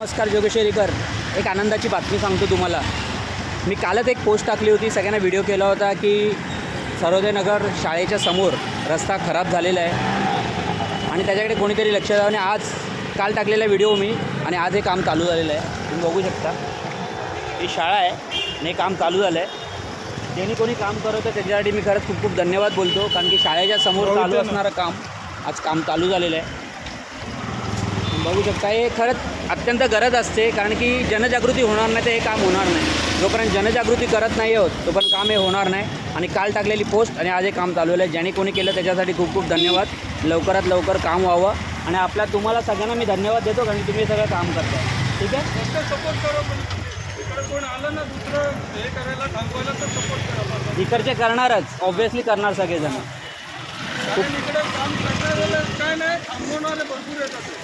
नमस्कार जोगेश्वरीकर एक आनंदाची बातमी सांगतो तुम्हाला. मी कालच एक पोस्ट टाकली होती सगळ्यांना व्हिडिओ केला होता की सरोदयनगर शाळेच्या समोर रस्ता खराब झालेला आहे. आणि त्याच्याकडे कोणीतरी लक्ष द्यावं आणि आज काल टाकलेला व्हिडिओ मी आणि आज हे काम चालू झालेलं आहे. तुम्ही बघू शकता. ही शाळा आहे आणि हे काम चालू झालं आहे ज्यांनी कोणी काम करत होतं त्याच्यासाठी मी खरंच खूप खूप धन्यवाद बोलतो. कारण की शाळेच्या समोर चालू असणारं काम आज काम चालू झालेलं आहे. बघू शकता हे खरंच अत्यंत गरज असते कारण की जनजागृती होणार नाही तर हे काम होणार नाही. जोपर्यंत जनजागृती करत नाही आहोत तोपर्यंत काम हे होणार नाही. आणि काल टाकलेली पोस्ट आणि आज हे काम चालवलं आहे ज्यांनी कोणी केलं त्याच्यासाठी खूप खूप धन्यवाद. लवकरात लवकर काम व्हावं. आणि आपल्या तुम्हाला सगळ्यांना मी धन्यवाद देतो कारण की तुम्ही सगळं काम करताय. ठीक आहे? सपोर्ट करा पण इकडे कोण आलं ना दुसरं हे करायला थांबवायला तर सपोर्ट करा. इकडचे करणारच ऑब्व्हियसली करणार सगळेजण. कारण इकडे काम करणारे काय नाही थांबवणारे भरपूर येतात.